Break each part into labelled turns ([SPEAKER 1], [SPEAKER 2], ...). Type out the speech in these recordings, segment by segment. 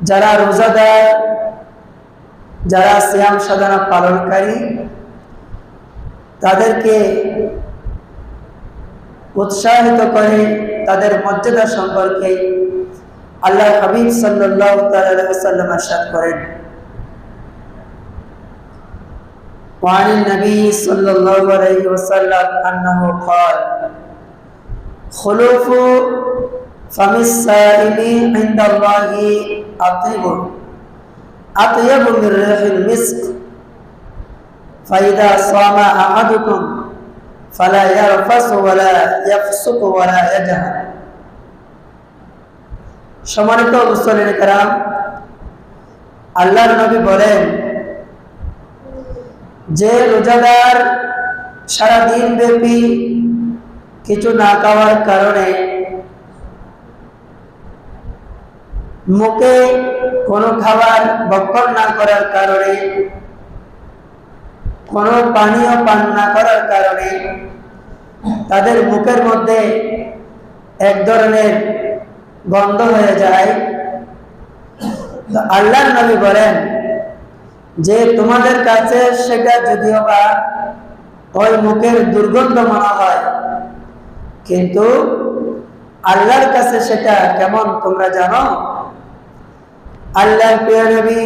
[SPEAKER 1] যারা রোজাদার যারা শ্যাম সাধনা পালনকারী তাদেরকে উৎসাহিত করে তাদের মর্যাদা সম্পর্কে আল্লাহ হাবিব সাল্লাহ সাল্লাম আসাদ করেন وعن النبي صلى الله عليه وسلم أنه قال خلوف فم السائل عند الله أطيب أطيب من ريح المسك فإذا صام أحدكم فلا يرفس ولا يفسق ولا يجهل সম্মানিত মুসলিম কারাম আল্লাহর নবী বলেন যে রোজাদার সারাদিন ব্যাপী কিছু না খাওয়ার কারণে মুখে কোনো খাবার ভক্ষণ না করার কারণে, কোনো পানীয় পান না করার কারণে তাদের মুখের মধ্যে এক ধরনের গন্ধ হয়ে যায়। আল্লাহ নবী বলেন যে, তোমাদের কাছে সেটা যদিও বা ওই মুখের দুর্গন্ধ মনে হয়, কিন্তু আল্লাহর কাছে সেটা কেমন তোমরা জানো? আল্লাহর প্রিয় নবী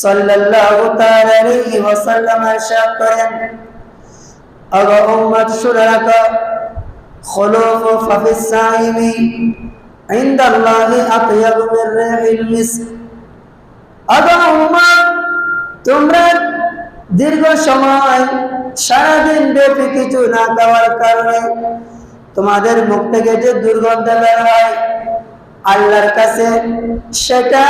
[SPEAKER 1] সাল্লাল্লাহু তাআলা আলাইহি ওয়াসাল্লাম ارشاد করেন আগো উম্মত শুনে রাখো خلوف ففي الصائم عند الله اطيب من ريح المسك আগো উম্মত তোমরা দীর্ঘ সময় সারাদিন ব্যাপী কিছু না খাওয়ার কারণে তোমাদের মুখ থেকে যে দুর্গন্ধ বের হয় আল্লাহর কাছে, সেটা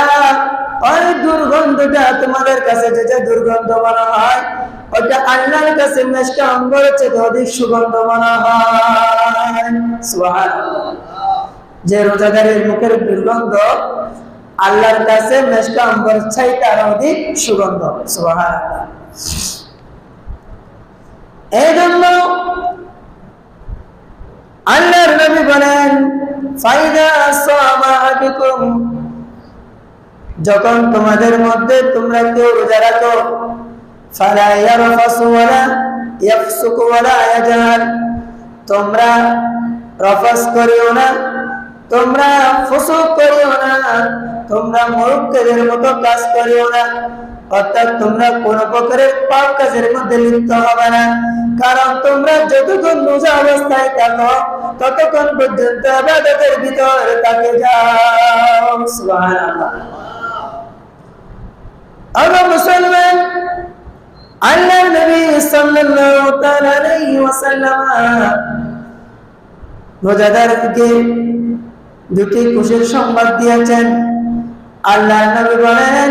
[SPEAKER 1] ওই দুর্গন্ধটা তোমাদের কাছে, যে যে দুর্গন্ধ মনে হয় ওটা আল্লাহর কাছে মেশকা অঙ্গর চেয়ে অধিক সুগন্ধ মনে হয়। যে রোজাদারের মুখের দুর্গন্ধ আল্লাহর কাছে মেশকা অঙ্গর চাইতে আরও অধিক সুগন্ধ সুবহানাল্লাহ। এই জন্য আল্লাহর নবী বলেন, ফাইদা যখন তোমাদের মধ্যে তোমরা কেউ রোজা রাখো ওয়ালা তোমরা রফাস না, তোমরা না, তোমরা মূর্খদের মতো কাজ করিও না। অর্থাৎ তোমরা কোন প্রকারের পাপ কাজের মধ্যে লিপ্ত হবে না। কারণ তোমরা যতক্ষণ রোজা অবস্থায় থাকো, ততক্ষণ পর্যন্ত আবাদতের ভিতর তাকে যাও। আল্লাহ মুসলমান আল্লাহ নবী সাল্লাল্লাহু তাআলা আলাইহি ওয়াসাল্লাম দুটি খুশির সংবাদ দিয়েছেন। আল্লাহ নবী বলেন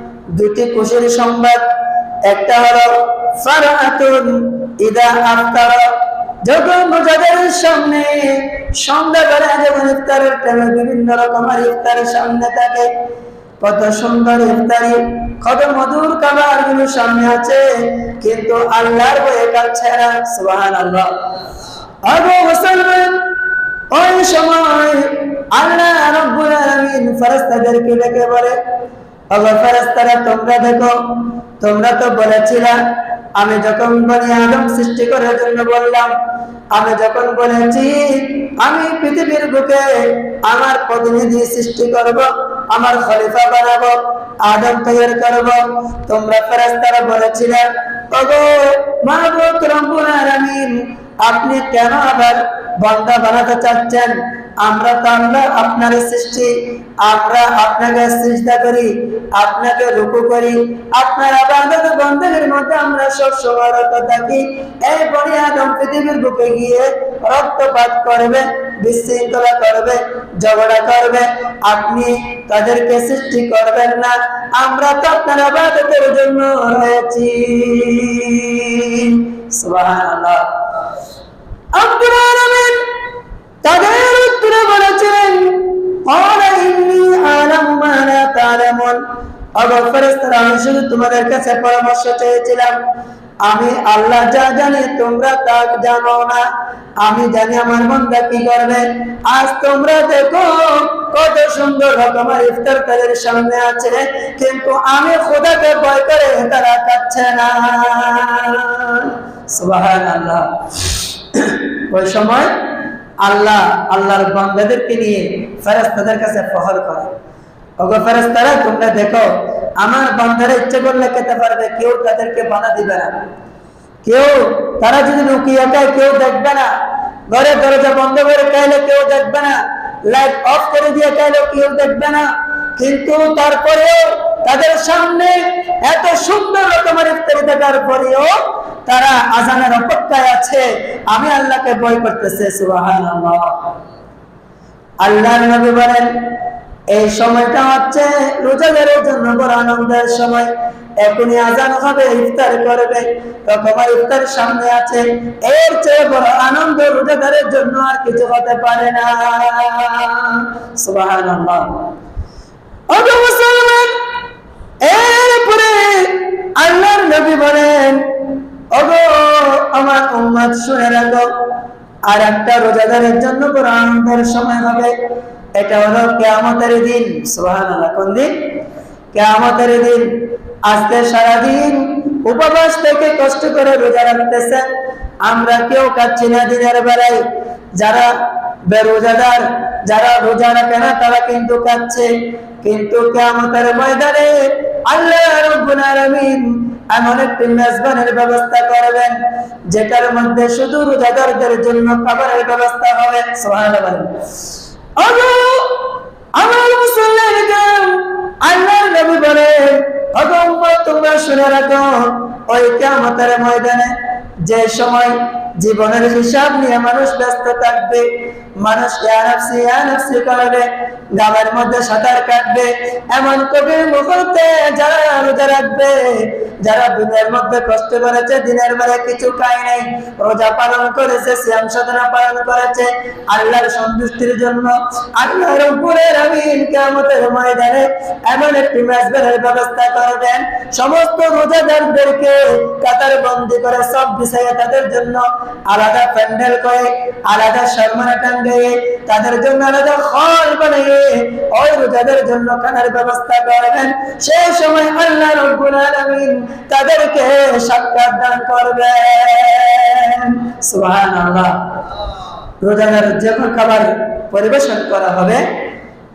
[SPEAKER 1] দুটি খুশির সংবাদ। একটা হলো, ফারহাতুন ইদা আফতারা। যখন রোজাদারের সামনে সন্ধ্যাবেলা যেমন ইফতারের টাইমে বিভিন্ন রকমের ইফতারের সামনে থাকে, কত সুন্দর ইফতারি, কত মধুর খাবারগুলো সামনে আছে, কিন্তু আল্লাহর বয়ে কাছে না আল্লাহ আবু মুসলমান ওই সময় আল্লাহ রব্বুল আলামিন ফেরেশতাদেরকে ডেকে বলে ওগো ফেরেশতারা, তোমরা দেখো, তোমরা তো বলেছিলা, আমি যখন বনি আদম সৃষ্টি করার জন্য বললাম, আমি যখন বলেছি, আমি পৃথিবীর বুকে আমার প্রতিনিধি সৃষ্টি করব, আমার খলিফা বানাবো, আদম তৈরি করব, তোমরা ফেরেশতারা বলেছিলে, ওগো মাহবুব রব্বুল আলামিন, আপনি কেন আবার বান্দা বানাতে চাচ্ছেন? আমরা তো আল্লাহ আপনার সৃষ্টি, আমরা আপনাকে সৃষ্টা করি, আপনাকে রুকু করি। আপনার আবাদত বন্ধের মধ্যে আমরা সব রত থাকি। এই বনি আদম পৃথিবীর বুকে গিয়ে রক্তপাত করবে, বিশৃঙ্খলা করবে, ঝগড়া করবে। আপনি তাদেরকে সৃষ্টি করবেন না। আমরা তো আপনার আবাদতের জন্য রয়েছি। সুবহানাল্লাহ। আব্দুল আলামিন তাদের করে বলেছিলেন আমি আল্লাহ যা জানি, তোমরা তা জানো না। আমি জানি আমার বন্ধা কি করবে। আজ তোমরা দেখো, কত সুন্দর রকমের ইফতার তাদের সামনে আছে। কিন্তু আমি খোদাকে ভয় করে তারা কাচ্ছে না। সবাই আল্লাহ ওই সময় আল্লাহ, আল্লাহর বান্দাদেরকে নিয়ে ফেরেস্তাদের কাছে ফহর করে। ওগো ফেরেস্তারা তোমরা দেখো, আমার বান্দারা ইচ্ছে করলে খেতে পারবে, কেউ তাদেরকে বানা দিবে না। কেউ, তারা যদি লুকিয়ে খায় কেউ দেখবে না। ঘরে দরজা বন্ধ করে খাইলে কেউ দেখবে না। লাইট অফ করে দিয়ে খাইলে কেউ দেখবে না। কিন্তু তারপরেও তাদের সামনে এত সুন্দর রকমের ইফতারি থাকার পরেও তারা আজানের অপেক্ষায় আছে। আমি আল্লাহকে ভয় করতেছে আল্লাহর নবী বলেন, এই সময়টা হচ্ছে রোজাদারের জন্য বড় আনন্দের সময়। এখনই আজান হবে, ইফতার করবে। তখন ইফতার সামনে আছে। এর চেয়ে বড় আনন্দ রোজাদারের জন্য আর কিছু হতে পারে না। সুবহানাল্লাহ। এরপরে আল্লাহর নবী বলেন ওগো, আমার উম্মত, শুনে রাখো। আর একটা রোজাদারের জন্য বড় সময় হবে। এটা হলো কেয়ামতের দিন। সুবহানাল্লাহ, কোন দিন? কেয়ামতের দিন। আজকে সারাদিন উপবাস থেকে কষ্ট করে রোজা রাখতেছেন আমরা কেউ খাচ্ছি না দিনের বেলায়। যারা বেরোজাদার, যারা রোজা রাখে না, তারা কিন্তু খাচ্ছে কিন্তু কেয়ামতের ময়দানে আল্লাহ রাব্বুল আলামিন এমন একটি মেজবানের ব্যবস্থা করবেন, যেটার মধ্যে শুধু রোজাদারদের জন্য খাবারের ব্যবস্থা হবে। সোহান আমার মুসলমানগণ আল্লাহর নবী বলেন তোমরা শুনে রাখো, ওই কিয়ামতের ময়দানে যে সময় জীবনের হিসাব নিয়ে মানুষ ব্যস্ত থাকবে, মানুষ মধ্যে সাঁতার কাটবে, এমন মুহূর্তে যারা রোজা রাখবে, যারা দিনের মধ্যে কষ্ট করেছে, দিনের বেলা কিছু নাই, রোজা পালন করেছে শ্যাম সাধনা পালন করেছে, আল্লাহর সন্তুষ্টির জন্য আল্লাহর উপরের আমিন কিয়ামতের ময়দানে এমন একটি মেজবানের ব্যবস্থা করবেন। সমস্ত রোজাদারদেরকে কাতার বন্দি করে সব বিষয়ে তাদের জন্য আলাদা প্যান্ডেল করে, আলাদা শর্মানা টাঙ্গে তাদের জন্য আলাদা হল বানিয়ে ওই রোজাদের জন্য খানার ব্যবস্থা করবেন। সেই সময় আল্লাহ রব্বুল আলামিন তাদেরকে সাক্ষাৎ দান করবেন। সুবহানাল্লাহ। রোজাদার যখন খাবার পরিবেশন করা হবে।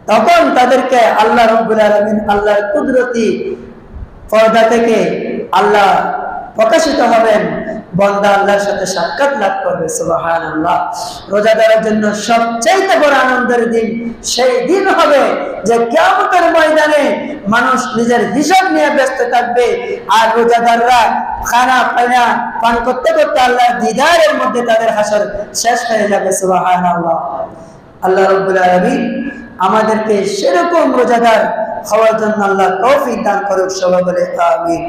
[SPEAKER 1] তখন তাদেরকে আল্লাহ রব্বুল আলামিন আল্লাহর কুদরতি পর্দা থেকে আল্লাহ প্রকাশিত হবেন। বন্দা আল্লাহর সাথে সাক্ষাৎ লাভ করবে সুবাহান আল্লাহ রোজাদারের জন্য সবচাইতে বড় আনন্দের দিন সেই দিন হবে যে কেমতের ময়দানে মানুষ নিজের হিসাব নিয়ে ব্যস্ত থাকবে আর রোজাদাররা খানা পানা পান করতে করতে আল্লাহর দিদারের মধ্যে তাদের হাসর শেষ হয়ে যাবে সুবাহান আল্লাহ আল্লাহ রব্বুল আলমী আমাদেরকে সেরকম রোজাদার হওয়ার জন্য আল্লাহ তৌফিক দান করুক সবাই বলে আমিন।